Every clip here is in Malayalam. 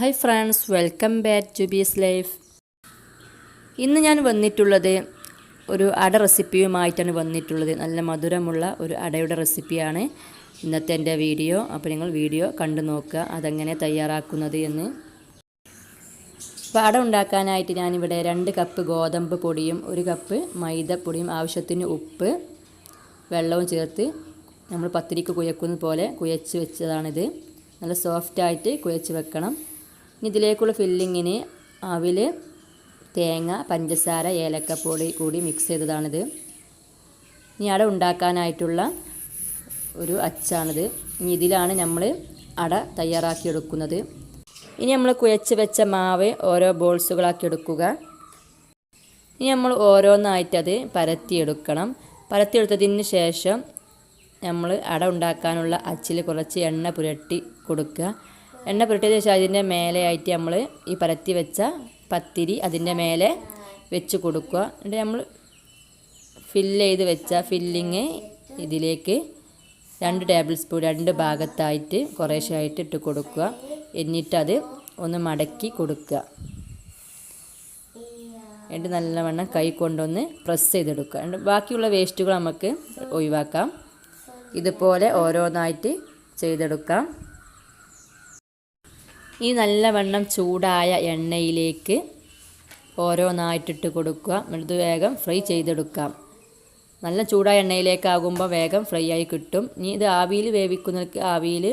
Hi friends welcome back to bee's life. ഇന്ന് ഞാൻ വന്നിട്ടുള്ളത് ഒരു അട റെസിപ്പിയുമായിട്ടാണ് വന്നിട്ടുള്ളത്. നല്ല മധുരമുള്ള ഒരു അടയുടെ റെസിപ്പിയാണ് ഇന്നത്തെ എന്റെ വീഡിയോ. അപ്പോൾ നിങ്ങൾ വീഡിയോ കണ്ടു നോക്കുക അതെങ്ങനെ തയ്യാറാക്കുന്നത് എന്ന്. അപ്പോൾ അട ഉണ്ടാക്കാനായിട്ട് ഞാനിവിടെ രണ്ട് കപ്പ് ഗോതമ്പ് പൊടിയും ഒരു കപ്പ് മൈദപ്പൊടിയും ആവശ്യത്തിന് ഉപ്പ് വെള്ളവും ചേർത്ത് നമ്മൾ പത്തിരിക്ക് കുഴക്കുന്നത് പോലെ കുഴച്ച് വെച്ചതാണിത്. നല്ല സോഫ്റ്റായിട്ട് കുഴച്ച് വെക്കണം. ഇതിലേക്കുള്ള ഫില്ലിങ്ങിന് അവിൽ തേങ്ങ പഞ്ചസാര ഏലക്കപ്പൊടി കൂടി മിക്സ് ചെയ്തതാണിത്. ഇനി അട ഉണ്ടാക്കാനായിട്ടുള്ള ഒരു അച്ചാണിത്. ഇനി ഇതിലാണ് നമ്മൾ അട തയ്യാറാക്കി എടുക്കുന്നത് ഇനി നമ്മൾ കുഴച്ച് വെച്ച മാവ് ഓരോ ബോൾസുകളാക്കി എടുക്കുക. ഇനി നമ്മൾ ഓരോന്നായിട്ടത് പരത്തിയെടുക്കണം. പരത്തിയെടുത്തതിന് ശേഷം നമ്മൾ അട ഉണ്ടാക്കാനുള്ള അച്ചിൽ കുറച്ച് എണ്ണ പുരട്ടി കൊടുക്കുക. എണ്ണ പുരട്ടിയതിന് ശേഷം അതിന്റെ മേലെയായിട്ട് നമ്മൾ ഈ പരത്തി വെച്ച പത്തിരി അതിന്റെ മേലെ വെച്ച് കൊടുക്കുക. എന്നിട്ട് നമ്മൾ ഫില്ല് ചെയ്ത് വെച്ച ഫില്ലിങ് ഇതിലേക്ക് രണ്ട് ടേബിൾ സ്പൂൺ രണ്ട് ഭാഗത്തായിട്ട് കുറേശ്ശായിട്ട് ഇട്ട് കൊടുക്കുക. എന്നിട്ടത് ഒന്ന് മടക്കി കൊടുക്കുക. എന്നിട്ട് നല്ലവണ്ണം കൈ കൊണ്ടൊന്ന് പ്രസ് ചെയ്തെടുക്കുക. എന്നിട്ട് ബാക്കിയുള്ള വേസ്റ്റുകൾ നമുക്ക് ഒഴിവാക്കാം. ഇതുപോലെ ഓരോന്നായിട്ട് ചെയ്തെടുക്കാം. ഈ നല്ലവണ്ണം ചൂടായ എണ്ണയിലേക്ക് ഓരോന്നായിട്ടിട്ട് കൊടുക്കുക. എന്നിട്ട് വേഗം ഫ്രൈ ചെയ്തെടുക്കാം. നല്ല ചൂടായ എണ്ണയിലേക്കാകുമ്പോൾ വേഗം ഫ്രൈ ആയി കിട്ടും. ഇനി ഇത് ആവിയിൽ വേവിക്കുന്നവർക്ക് ആവിയിൽ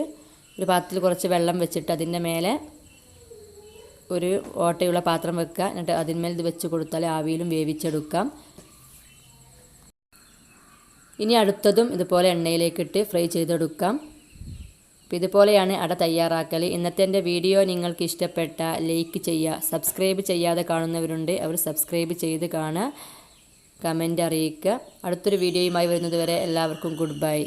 ഒരു പാത്രത്തിൽ കുറച്ച് വെള്ളം വെച്ചിട്ട് അതിന്റെ മേലെ ഒരു ഓട്ടയുള്ള പാത്രം വെക്കുക. എന്നിട്ട് അതിന്മേൽ ഇത് വെച്ച് കൊടുത്താൽ ആവിയിലും വേവിച്ചെടുക്കാം. ഇനി അടുത്തതും ഇതുപോലെ എണ്ണയിലേക്കിട്ട് ഫ്രൈ ചെയ്തെടുക്കാം. ഇതുപോലെയാണ് അട തയ്യാറാക്കൽ ഇന്നത്തെ എന്റെ വീഡിയോ നിങ്ങൾക്ക് ഇഷ്ടപ്പെട്ട ലൈക്ക് ചെയ്യുക സബ്സ്ക്രൈബ് ചെയ്യാതെ കാണുന്നവരുണ്ട് അവർ സബ്സ്ക്രൈബ് ചെയ്ത് കാണുക കമന്റ് അറിയിക്കുക. അടുത്തൊരു വീഡിയോയുമായി വരുന്നതുവരെ എല്ലാവർക്കും ഗുഡ് ബൈ.